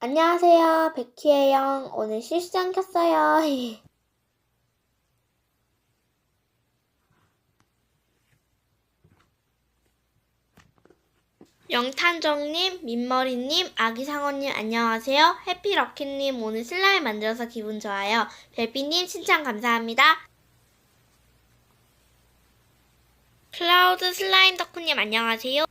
안녕하세요. 백희예요. 오늘 실상 켰어요. 영탄정님, 민머리님, 아기상어님 안녕하세요. 해피럭키님 오늘 슬라임 만들어서 기분 좋아요. 베비님 칭찬 감사합니다. 클라우드 슬라임 덕후님 안녕하세요.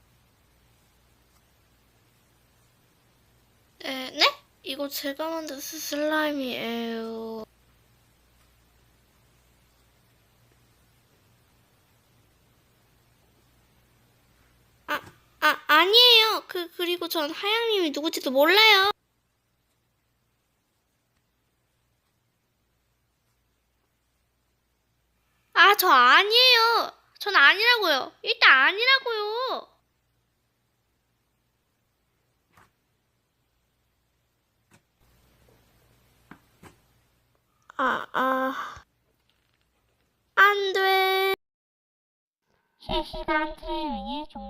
에, 네? 이거 제가 만든 슬라임이에요. 아, 아, 아니에요. 그, 그리고 전 하양님이 누구지도 몰라요. 아, 저 아니에요. 전 아니라고요. 일단 아니라고요. 아, 아. 안 돼. 실시간 종료되었습니다.